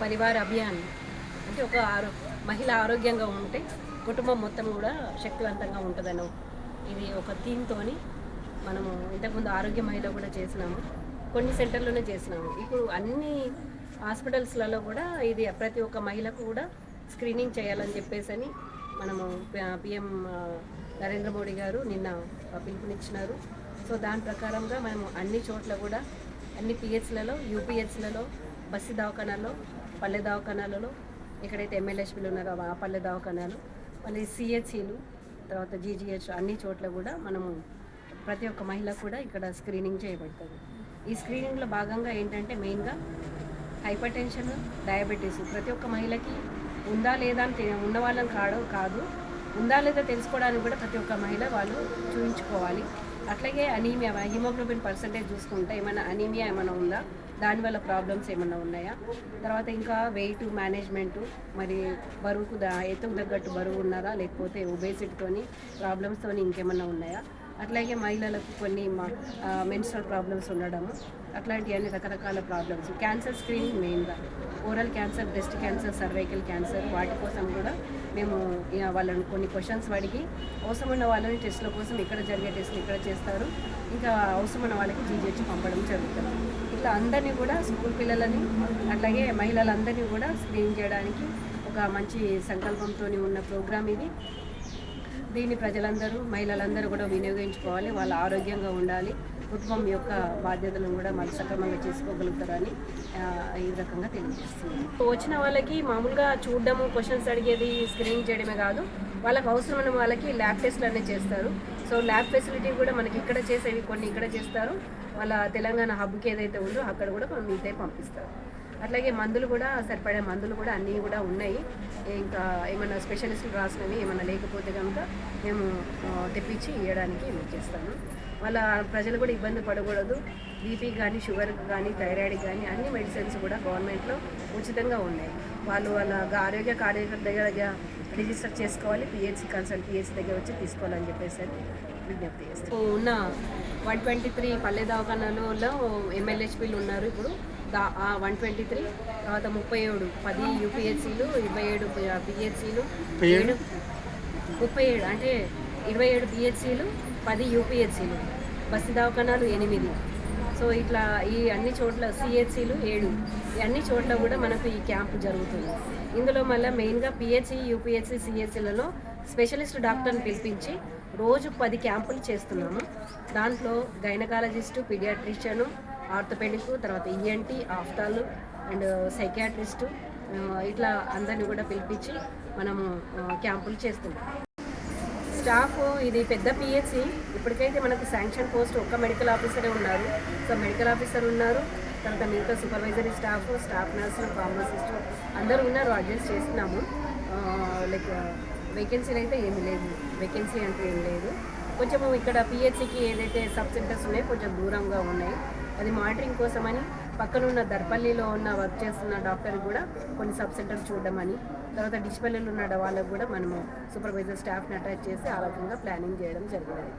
పరివార్ అభియాన్. అంటే ఒక ఆరో మహిళ ఆరోగ్యంగా ఉంటే కుటుంబం మొత్తం కూడా శక్తివంతంగా ఉంటుందని ఇది ఒక థీమ్తోని మనము ఇంతకుముందు ఆరోగ్య మహిళ కూడా చేసినాము. కొన్ని సెంటర్లోనే చేసినాము. ఇప్పుడు అన్ని హాస్పిటల్స్లలో కూడా ఇది ప్రతి ఒక్క మహిళకు కూడా స్క్రీనింగ్ చేయాలని చెప్పేసి అని మనము పిఎం నరేంద్ర మోడీ గారు నిన్న పిలుపునిచ్చినారు. సో దాని ప్రకారంగా మనము అన్ని చోట్ల కూడా అన్ని పిహెచ్లలో యూపీహెచ్లలో బస్సు దవాఖానాల్లో పల్లె దవాఖానాలలో ఎక్కడైతే ఎమ్మెల్యేస్పీలు ఉన్నారో ఆ పల్లె దవాఖానాలు మళ్ళీ సిహెచ్సిలు తర్వాత జీజీహెచ్ అన్ని చోట్ల కూడా మనము ప్రతి ఒక్క మహిళ కూడా ఇక్కడ స్క్రీనింగ్ చేయబడుతుంది. ఈ స్క్రీనింగ్లో భాగంగా ఏంటంటే మెయిన్గా హైపర్ టెన్షన్ డయాబెటీస్ ప్రతి ఒక్క మహిళకి ఉందా లేదా అని ఉన్నవాళ్ళని ఉన్న వాళ్ళని కాదు కాదు ఉందా లేదా తెలుసుకోవడానికి కూడా ప్రతి ఒక్క మహిళ వాళ్ళు చూపించుకోవాలి అట్లాగే అనీమియా హిమోగ్లోబిన్ పర్సంటేజ్ చూసుకుంటే ఏమైనా అనీమియా ఏమైనా ఉందా? దానివల్ల ప్రాబ్లమ్స్ ఏమైనా ఉన్నాయా? తర్వాత ఇంకా వెయిట్ మేనేజ్మెంటు మరి బరువుకు దా ఎత్తుకు తగ్గట్టు బరువు ఉన్నారా? లేకపోతే ఒబేసిటీతోని ప్రాబ్లమ్స్తోని ఇంకేమన్నా ఉన్నాయా? అట్లాగే మహిళలకు కొన్ని మెన్స్ట్రల్ ప్రాబ్లమ్స్ ఉండడము అట్లాంటి అన్ని రకరకాల ప్రాబ్లమ్స్ క్యాన్సర్ స్క్రీనింగ్ మెయిన్గా oral cancer breast cancer cervical cancer వాటి కోసం కూడా మేము ఇక వాళ్ళని కొన్ని క్వశ్చన్స్ అడిగి అవసరం ఉన్న వాళ్ళని టెస్ట్ల కోసం ఇక్కడ జరిగే టెస్ట్లు ఇక్కడ చేస్తారు. ఇంకా అవసరం ఉన్న వాళ్ళకి జీజీహెచ్ పంపడం జరుగుతుంది. ఇట్లా అందరినీ కూడా స్కూల్ పిల్లలని అట్లాగే మహిళలందరినీ కూడా స్క్రీన్ చేయడానికి ఒక మంచి సంకల్పంతో ఉన్న ప్రోగ్రామ్ ఇది. దీన్ని ప్రజలందరూ మహిళలందరూ కూడా వినియోగించుకోవాలి వాళ్ళు ఆరోగ్యంగా ఉండాలి కుటుంబం యొక్క బాధ్యతలను కూడా మళ్ళీ సక్రమంగా చేసుకోగలుగుతారని ఈ రకంగా తెలియజేస్తుంది వచ్చిన వాళ్ళకి మామూలుగా చూడడము క్వశ్చన్స్ అడిగేది స్క్రీనింగ్ చేయడమే కాదు వాళ్ళకి అవసరమైన వాళ్ళకి ల్యాబ్ టెస్ట్లు అనేవి చేస్తారు. సో ల్యాబ్ ఫెసిలిటీ కూడా మనకి ఇక్కడ చేసేవి కొన్ని ఇక్కడ చేస్తారు. వాళ్ళ తెలంగాణ హబ్కి ఏదైతే ఉందో అక్కడ కూడా మనం మిగతాయి పంపిస్తారు. అట్లాగే మందులు కూడా సరిపడే మందులు కూడా అన్నీ కూడా ఉన్నాయి. ఇంకా ఏమైనా స్పెషలిస్టులు రాసినవి ఏమైనా లేకపోతే కనుక మేము తెప్పించి ఇవ్వడానికి యూజ్ చేస్తాము వాళ్ళ ప్రజలు కూడా ఇబ్బంది పడకూడదు. బీపీ కానీ షుగర్ కానీ థైరాయిడ్ కానీ అన్ని మెడిసిన్స్ కూడా గవర్నమెంట్లో ఉచితంగా ఉన్నాయి. వాళ్ళు వాళ్ళ ఆరోగ్య కార్యకర్త దగ్గర రిజిస్టర్ చేసుకోవాలి. పిహెచ్సి కన్సల్ట్ పిహెచ్సి దగ్గర వచ్చి తీసుకోవాలని చెప్పేసి విజ్ఞప్తి చేస్తాను ఉన్న వన్ ట్వంటీ త్రీ పల్లె దవాఖానాలలో ఎమ్మెల్యేస్పీలు ఉన్నారు ఇప్పుడు. దా వన్ ట్వంటీ త్రీ తర్వాత ముప్పై ఏడు పది యూపీహెచ్సీలు ఇరవై ఏడు పిహెచ్సీలు ఏడు ముప్పై ఏడు అంటే ఇరవై ఏడు పిహెచ్సీలు పది యూపీహెచ్సీలు బస్సు దవాఖానాలు ఎనిమిది. సో ఇట్లా ఈ అన్ని చోట్ల సిహెచ్సీలు ఏడు. ఈ అన్ని చోట్ల కూడా మనకు ఈ క్యాంపు జరుగుతుంది. ఇందులో మళ్ళీ మెయిన్గా పిహెచ్సి యూపీహెచ్సి సిహెచ్సీలలో స్పెషలిస్ట్ డాక్టర్ని పిలిపించి రోజు పది క్యాంపులు చేస్తున్నాము. దాంట్లో గైనకాలజిస్టు పీడియాట్రిషియను ఆర్థోపెడిక్ తర్వాత ఈఎన్టీ ఆఫ్టాలు అండ్ సైకియాట్రిస్టు ఇట్లా అందరిని కూడా పిలిపించి మనము క్యాంపులు చేస్తున్నాం. స్టాఫ్ ఇది పెద్ద పిహెచ్సి ఇప్పటికైతే మనకు శాంక్షన్ పోస్ట్ ఒక్క మెడికల్ ఆఫీసరే ఉన్నారు. సో మెడికల్ ఆఫీసర్ ఉన్నారు. తర్వాత మిగతా సూపర్వైజరీ స్టాఫ్ స్టాఫ్ నర్సులు ఫార్మసిస్టు అందరూ ఉన్నారు అడ్జస్ట్ చేస్తున్నాము. లైక్ వేకెన్సీలు అయితే ఏమి లేదు. వేకెన్సీ అంటూ ఏం లేదు. కొంచెం ఇక్కడ పిహెచ్సికి ఏదైతే సబ్ సెంటర్స్ ఉన్నాయో కొంచెం దూరంగా ఉన్నాయి. అది మానిటరింగ్ కోసమని పక్కనున్న దర్పల్లిలో ఉన్న వర్క్ చేస్తున్న డాక్టర్ కూడా కొన్ని సబ్ సెంటర్ చూడమని తర్వాత డిస్పల్లిలో ఉన్న వాళ్ళకు కూడా మనము సూపర్వైజర్ స్టాఫ్ని అటాచ్ చేసి ఆ రకంగా ప్లానింగ్ చేయడం జరిగినది